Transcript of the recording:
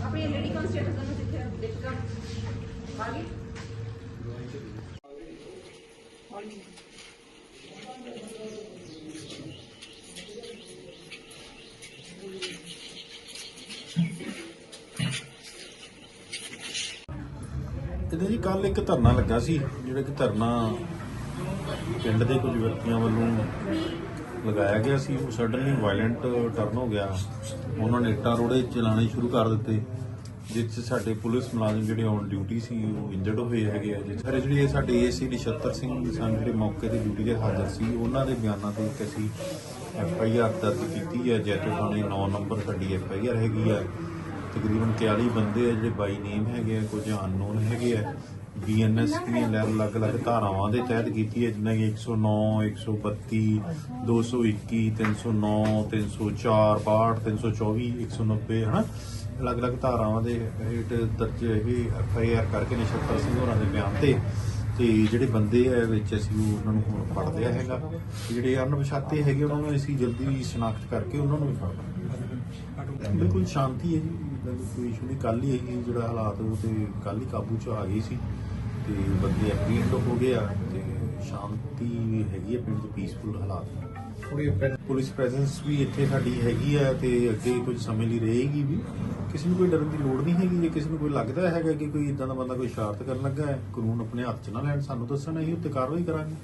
આપણે લેડી કોન્સ્ટેટ કરવાનું શીખ્યા દેખકા બાકી ਤੇ ਜੀ ਕੱਲ ਇੱਕ ਧਰਨਾ ਲੱਗਾ ਸੀ ਜਿਹੜਾ ਕਿ ਧਰਨਾ ਪਿੰਡ ਦੇ ਕੁਝ ਵਿਅਕਤੀਆਂ ਵੱਲੋਂ ਲਗਾਇਆ ਗਿਆ ਸੀ। ਉਹ ਸਡਨਲੀ ਵਾਇਲੈਂਟ ਟਰਨ ਹੋ ਗਿਆ। ਉਹਨਾਂ ਨੇ ਇੱਟਾਂ ਰੋੜੇ ਚਲਾਣੇ ਸ਼ੁਰੂ ਕਰ ਦਿੱਤੇ, ਜਿਸ 'ਚ ਸਾਡੇ ਪੁਲਿਸ ਮੁਲਾਜ਼ਮ ਜਿਹੜੇ ਔਨ ਡਿਊਟੀ ਸੀ, ਉਹ ਇੰਜਰਡ ਹੋਏ ਹੈਗੇ ਆ। ਜਿਸ ਸਾਰੇ ਜਿਹੜੇ ਸਾਡੇ ਏਸੀ ਨਛੱਤਰ ਸਿੰਘ ਸਨ, ਜਿਹੜੇ ਮੌਕੇ ਤੇ ਡਿਊਟੀ ਤੇ ਹਾਜ਼ਰ ਸੀ, ਉਹਨਾਂ ਦੇ ਬਿਆਨਾਂ ਤੇ ਇੱਕ ਅਸੀਂ ਐਫ ਆਈ ਆਰ ਦਰਜ ਕੀਤੀ ਹੈ। ਜੈਤੋ ਥਾਣੇ 9 ਨੰਬਰ ਸਾਡੀ ਐਫ ਆਈ ਆਰ ਹੈਗੀ ਆ। ਤਕਰੀਬਨ 41 ਬੰਦੇ ਆ ਜਿਹੜੇ ਬਾਈ ਨੇਮ ਹੈਗੇ ਆ, ਕੁਝ ਅਨਨੋਨ ਹੈਗੇ ਆ। ਬੀਐਨਐਸ ਦੀਆਂ ਲੈ ਅਲੱਗ-ਅਲੱਗ ਧਾਰਾਵਾਂ ਦੇ ਤਹਿਤ ਕੀਤੀ ਹੈ ਜਿਵੇਂ ਕਿ 109 132 221 309 304 62 324 190 ਹਨਾ? ਅਲੱਗ-ਅਲੱਗ ਧਾਰਾਵਾਂ ਦੇ ਹੇਠ ਦਰਜ ਇਹ ਐਫਆਈਆਰ ਕਰਕੇ ਨਛੱਤਰ ਸਿੰਘ ਹੋਰਾਂ ਦੇ ਬਿਆਨ ਤੇ। ਤੇ ਜਿਹੜੇ ਬੰਦੇ ਆ, ਵਿੱਚ ਅਸੀਂ ਉਹ ਉਹਨਾਂ ਨੂੰ ਹੁਣ ਫੜ ਲਿਆ ਹੈਗਾ। ਤੇ ਜਿਹੜੇ ਅਣਪਛਾਤੇ ਹੈਗੇ, ਉਹਨਾਂ ਨੂੰ ਅਸੀਂ ਜਲਦੀ ਸ਼ਨਾਖਤ ਕਰਕੇ ਉਹਨਾਂ ਨੂੰ ਵੀ ਫੜ ਲਾਂਗੇ ਬਿਲਕੁਲ ਸ਼ਾਂਤੀ ਹੈ ਜੀ। ਇੱਦਾਂ ਦੀ ਕੋਈ ਇਸ਼ੂ ਨਹੀਂ। ਕੱਲ ਹੀ ਇਹ ਜਿਹੜਾ ਹਾਲਾਤ ਉਹ ਤੇ ਕੱਲ ਹੀ ਕਾਬੂ ਚ ਆ ਗਈ ਸੀ ਤੇ ਬੰਦੇ ਐਪਰੀਹੈਂਡ ਹੋ ਗਏ ਆ ਤੇ ਸ਼ਾਂਤੀ ਹੈਗੀ ਹੈ ਪਿੰਡ ਚ ਪੀਸਫੁਲ ਹਾਲਾਤ ਪੁਲਿਸ ਪ੍ਰੈਜ਼ੈਂਸ ਵੀ ਇੱਥੇ ਸਾਡੀ ਹੈਗੀ ਆ ਤੇ ਅੱਗੇ ਕੁਝ ਸਮੇਂ ਲਈ ਰਹੇਗੀ ਵੀ। ਕਿਸੇ ਨੂੰ ਕੋਈ ਡਰਨ ਦੀ ਲੋੜ ਨਹੀਂ ਹੈਗੀ। ਜੇ ਕਿਸੇ ਨੂੰ ਕੋਈ ਲੱਗਦਾ ਹੈਗਾ ਕਿ ਕੋਈ ਇਦਾਂ ਦਾ ਬੰਦਾ ਕੋਈ ਸ਼ਰਾਰਤ ਕਰਨ ਲੱਗਾ ਹੈ ਕਾਨੂੰਨ ਆਪਣੇ ਹੱਥ 'ਚ ਨਾ ਲੈਣ ਸਾਨੂੰ ਦੱਸਣ ਅਸੀਂ ਉੱਤੇ ਕਾਰਵਾਈ ਕਰਾਂਗੇ।